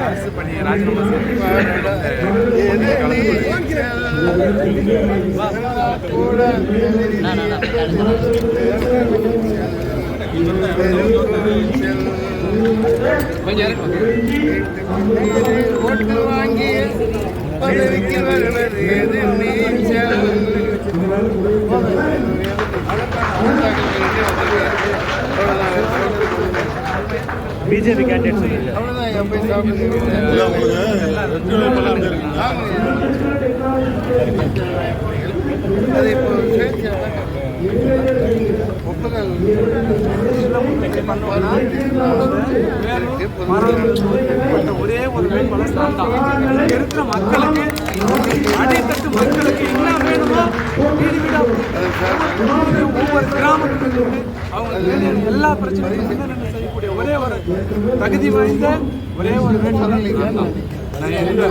அரசு பணியை ராஜினாமா ஓட்டு வாங்கி பதவிக்கு வருவது எது நீச்சல் பிஜேபி கேண்டிடேட் சொல்லுங்க என் போய் சாப்பிடுங்க இப்போ ஒப்புதல் ஒரே ஒரு வேட்பாளர் தான் இருக்கிற மக்களுக்கு அடித்தட்டு மக்களுக்கு என்ன வேணுமோ வீடு வீடா ஒவ்வொரு கிராமத்துக்கு அவங்க எல்லா பிரச்சனையும் செய்யக்கூடிய ஒரே ஒரு தகுதி வாய்ந்த ஒரே ஒரு வேட்பாளர் எந்த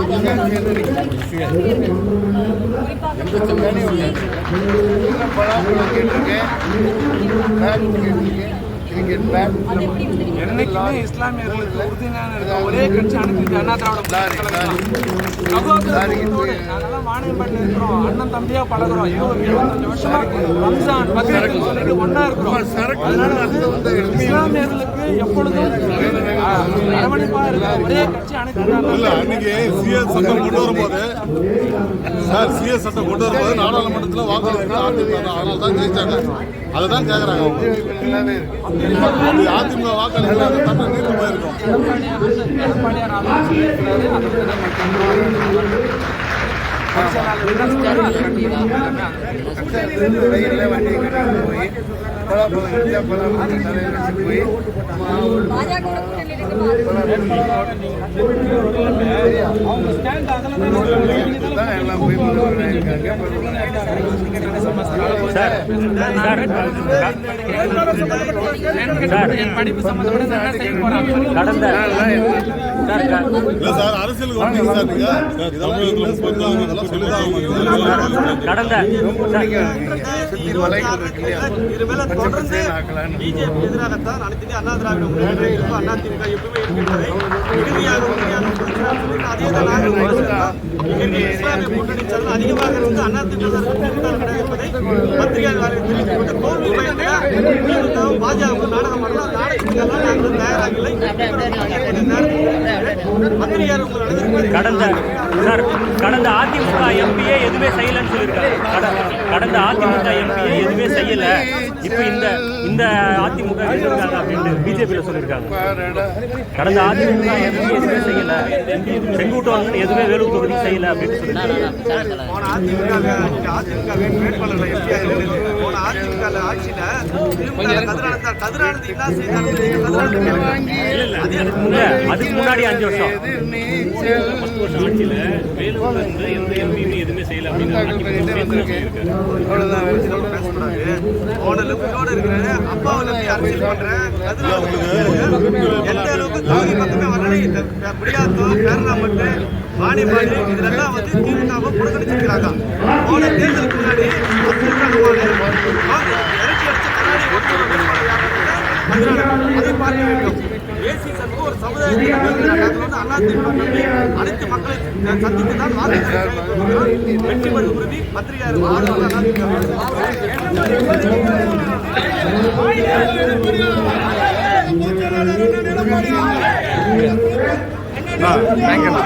பழம் கேட்டிருக்கேன் கேட்டிருக்கேன் என்னைக்குமே இஸ்லாமியர்களுக்கு உறுதியான இருக்க ஒரே கட்சி அனைத்து அண்ணா திராவிட நாங்கெல்லாம் வாணியம்பாட்டில் இருக்கிறோம். அண்ணன் தம்பியா பழகுறோம். இருபது இருபத்தஞ்சு வருஷமா ரம்ஜான் பக்ரீத் சொல்லிட்டு ஒண்ணா இருக்கிறோம். இஸ்லாமியர்களுக்கு எப்பொழுதும் அரவணைப்பா இருக்கிற ஒரே கட்சி வரும்போது சார் சிஎஸ் சட்டம் கொண்டு வரும்போது நாடாளுமன்றத்துல தான். அதனால தான் ஜெயிச்சாங்க. அதை தான் கேட்கறாங்க இருக்கு அதிமுக வாக்காளர்கள் அந்த சட்டம் நீட்டு போயிருக்கோம் எடப்பாடியார் ஆளுநர் வண்டி கட்டிட்டு போய் பலாப்பழம் தலையில் வச்சு போய் தான் எல்லாம் போய் இருக்காங்க செய்ய போறேன் கடந்த இல்ல சார் அரசியலுக்கு வந்தீங்க சார் நீங்க தமிழகத்துல முப்பத்தி நாலு அதெல்லாம் சொல்லிதான் கடந்த பச்சை பச்சைன்னு ஆக்கலான்னு பிஜேபி எதிராகத்தான் அனைத்து அண்ணா திராவிட முன்னேற்ற கழகம் அண்ணா திமுக எப்பவுமே இருக்கின்றதை இறுதியாக அதே தான் நாங்கள் நினைக்கிறோம். இங்கே இஸ்லாமிய கூட்டணி சார்ந்த அதிகமாக இருந்து அண்ணா திமுக என்பதை பத்திரிகையாளர்கள் தெரிவித்துக் கொண்ட தோல்வி பயந்த பாஜக நாடகம் பண்ணலாம் நாடகத்துக்கெல்லாம் நாங்கள் தயாராக இல்லை பத்திரிகையாளர் உங்கள் அனைவருக்கும் கடந்த சார் கடந்த அதிமுக எம்பியே எதுவுமே செய்யலன்னு சொல்லியிருக்காரு. கடந்த கடந்த அதிமுக எம்பியே எதுவுமே செய்யல. இப்போ இந்த இந்த அதிமுக இருக்காங்க அப்படின்ட்டு பிஜேபியில் சொல்லியிருக்காங்க. கடந்த அதிமுக எம்பி எதுவுமே செய்யல. செங்குட்டுவாங்கன்னு எதுவுமே வேலூர் தொகுதி செய்யல அப்படின்னு சொல்லியிருக்காங்க அதுக்கு முன்னாடி அஞ்சு வருஷம். அவ்வளோதான் ஓனலுக்கு உயிரோட இருக்கிற அப்பாவில் எந்த அளவுக்கு தகுதி பக்கமே வரலை இந்த இதெல்லாம் வந்து திமுகவை புறக்கணிச்சிருக்கிறாங்க போன தேர்தலுக்கு முன்னாடி அதை பார்க்க வேண்டும் ஏசி ஒரு சமுதாயத்தை அதில் அண்ணா அனைத்து மக்களை சந்தித்து தான் வெற்றி பெறும் உறுதி பத்திரிகையாளர் ஆதரவு தேங்க்யூ